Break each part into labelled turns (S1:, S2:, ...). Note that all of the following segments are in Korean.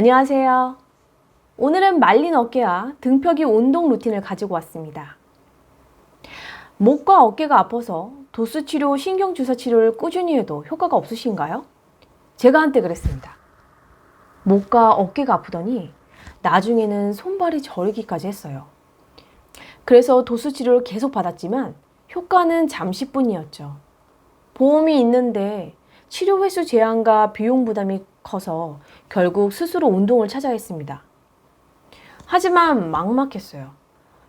S1: 안녕하세요. 오늘은 말린 어깨와 등펴기 운동 루틴을 가지고 왔습니다. 목과 어깨가 아파서 도수 치료, 신경 주사 치료를 꾸준히 해도 효과가 없으신가요? 제가 한때 그랬습니다. 목과 어깨가 아프더니 나중에는 손발이 저리기까지 했어요. 그래서 도수 치료를 계속 받았지만 효과는 잠시뿐이었죠. 보험이 있는데 치료 횟수 제한과 비용 부담이 커서 결국 스스로 운동을 찾아 했습니다. 하지만 막막했어요.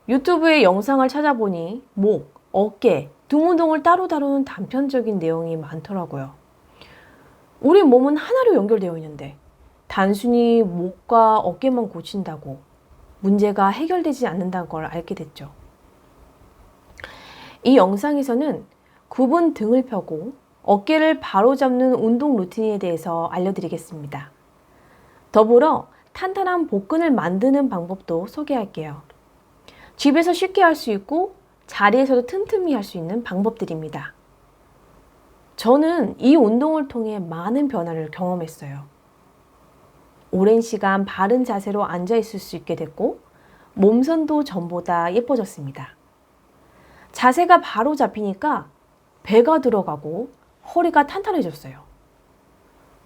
S1: 유튜브에 영상을 찾아보니 목, 어깨, 등 운동을 따로 다루는 단편적인 내용이 많더라고요. 우리 몸은 하나로 연결되어 있는데 단순히 목과 어깨만 고친다고 문제가 해결되지 않는다는 걸 알게 됐죠. 이 영상에서는 굽은 등을 펴고 어깨를 바로 잡는 운동 루틴에 대해서 알려드리겠습니다. 더불어 탄탄한 복근을 만드는 방법도 소개할게요. 집에서 쉽게 할 수 있고 자리에서도 틈틈이 할 수 있는 방법들입니다. 저는 이 운동을 통해 많은 변화를 경험했어요. 오랜 시간 바른 자세로 앉아 있을 수 있게 됐고, 몸선도 전보다 예뻐졌습니다. 자세가 바로 잡히니까 배가 들어가고 허리가 탄탄해졌어요.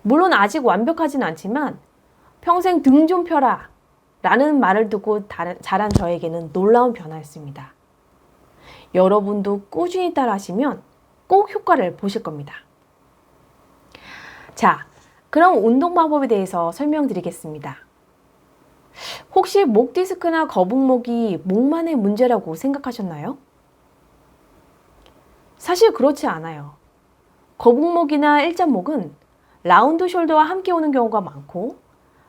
S1: 물론 아직 완벽하진 않지만 평생 등 좀 펴라 라는 말을 듣고 자란 저에게는 놀라운 변화였습니다. 여러분도 꾸준히 따라 하시면 꼭 효과를 보실 겁니다. 자, 그럼 운동 방법에 대해서 설명드리겠습니다. 혹시 목 디스크나 거북목이 목만의 문제라고 생각하셨나요? 사실 그렇지 않아요. 거북목이나 일자목은 라운드 숄더와 함께 오는 경우가 많고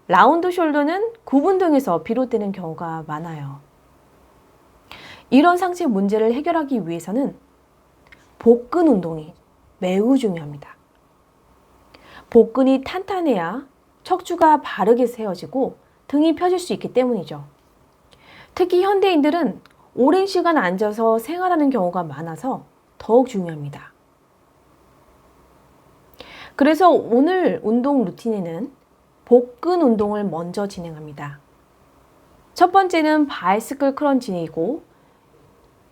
S1: 라운드 숄더는 구분 등에서 비롯되는 경우가 많아요. 이런 상체 문제를 해결하기 위해서는 복근 운동이 매우 중요합니다. 복근이 탄탄해야 척추가 바르게 세워지고 등이 펴질 수 있기 때문이죠. 특히 현대인들은 오랜 시간 앉아서 생활하는 경우가 많아서 더욱 중요합니다. 그래서 오늘 운동 루틴에는 복근 운동을 먼저 진행합니다. 첫 번째는 바이스클 크런치이고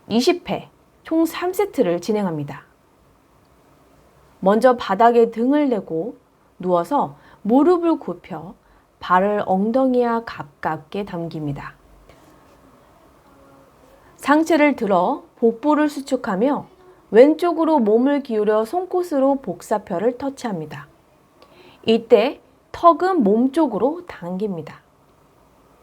S1: 20회 총 3세트를 진행합니다. 먼저 바닥에 등을 내고 누워서 무릎을 굽혀 발을 엉덩이와 가깝게 담깁니다. 상체를 들어 복부를 수축하며 왼쪽으로 몸을 기울여 손끝으로 복사표를 터치합니다. 이때 턱은 몸쪽으로 당깁니다.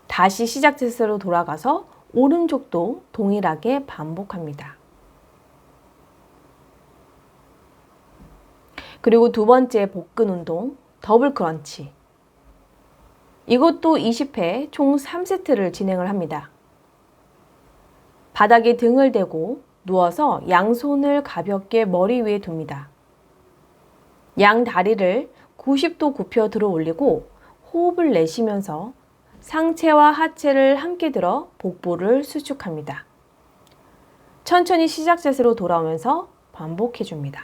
S1: 다시 시작 자세로 돌아가서 오른쪽도 동일하게 반복합니다. 그리고 두 번째 복근 운동, 더블 크런치. 이것도 20회 총 3세트를 진행을 합니다. 바닥에 등을 대고 누워서 양손을 가볍게 머리 위에 둡니다. 양 다리를 90도 굽혀 들어 올리고 호흡을 내쉬면서 상체와 하체를 함께 들어 복부를 수축합니다. 천천히 시작 자세로 돌아오면서 반복해 줍니다.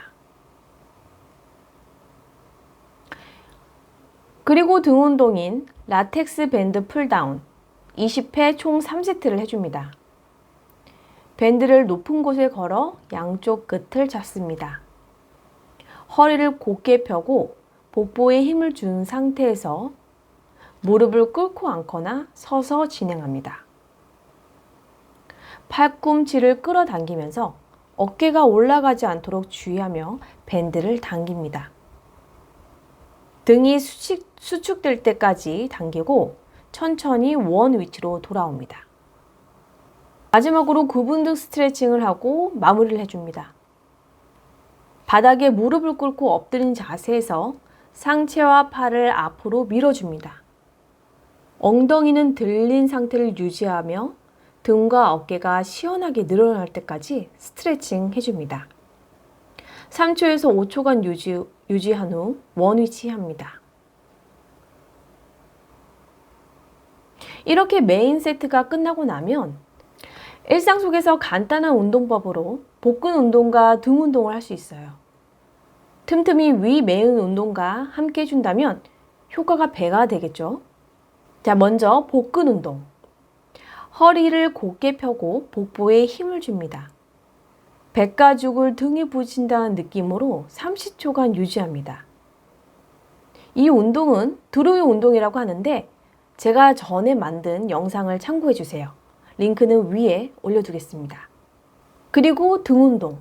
S1: 그리고 등 운동인 라텍스 밴드 풀다운 20회 총 3세트를 해줍니다. 밴드를 높은 곳에 걸어 양쪽 끝을 잡습니다. 허리를 곧게 펴고 복부에 힘을 준 상태에서 무릎을 꿇고 앉거나 서서 진행합니다. 팔꿈치를 끌어당기면서 어깨가 올라가지 않도록 주의하며 밴드를 당깁니다. 등이 수축, 수축될 때까지 당기고 천천히 원 위치로 돌아옵니다. 마지막으로 구분등 스트레칭을 하고 마무리를 해줍니다. 바닥에 무릎을 꿇고 엎드린 자세에서 상체와 팔을 앞으로 밀어줍니다. 엉덩이는 들린 상태를 유지하며 등과 어깨가 시원하게 늘어날 때까지 스트레칭 해줍니다. 3초에서 5초간 유지, 유지한 후 원위치 합니다. 이렇게 메인 세트가 끝나고 나면 일상 속에서 간단한 운동법으로 복근 운동과 등 운동을 할 수 있어요. 틈틈이 위 메인 운동과 함께 해준다면 효과가 배가 되겠죠. 자, 먼저 복근 운동. 허리를 곧게 펴고 복부에 힘을 줍니다. 백가죽을 등에 붙인다는 느낌으로 30초간 유지합니다. 이 운동은 드로이 운동이라고 하는데 제가 전에 만든 영상을 참고해 주세요. 링크는 위에 올려두겠습니다. 그리고 등 운동.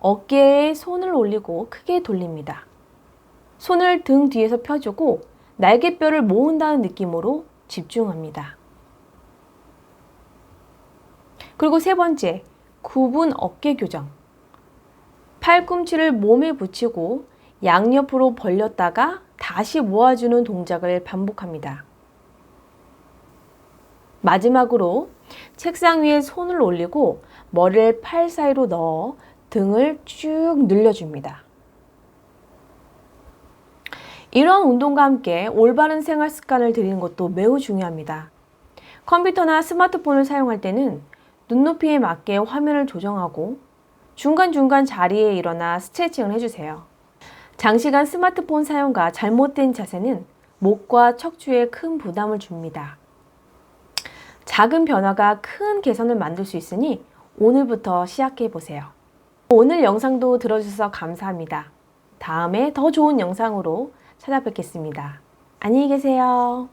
S1: 어깨에 손을 올리고 크게 돌립니다. 손을 등 뒤에서 펴주고 날개뼈를 모은다는 느낌으로 집중합니다. 그리고 세 번째, 굽은 어깨 교정. 팔꿈치를 몸에 붙이고 양옆으로 벌렸다가 다시 모아주는 동작을 반복합니다. 마지막으로 책상 위에 손을 올리고 머리를 팔 사이로 넣어 등을 쭉 늘려줍니다. 이런 운동과 함께 올바른 생활 습관을 들이는 것도 매우 중요합니다. 컴퓨터나 스마트폰을 사용할 때는 눈높이에 맞게 화면을 조정하고 중간중간 자리에 일어나 스트레칭을 해주세요. 장시간 스마트폰 사용과 잘못된 자세는 목과 척추에 큰 부담을 줍니다. 작은 변화가 큰 개선을 만들 수 있으니 오늘부터 시작해 보세요. 오늘 영상도 들어주셔서 감사합니다. 다음에 더 좋은 영상으로 찾아뵙겠습니다. 안녕히 계세요.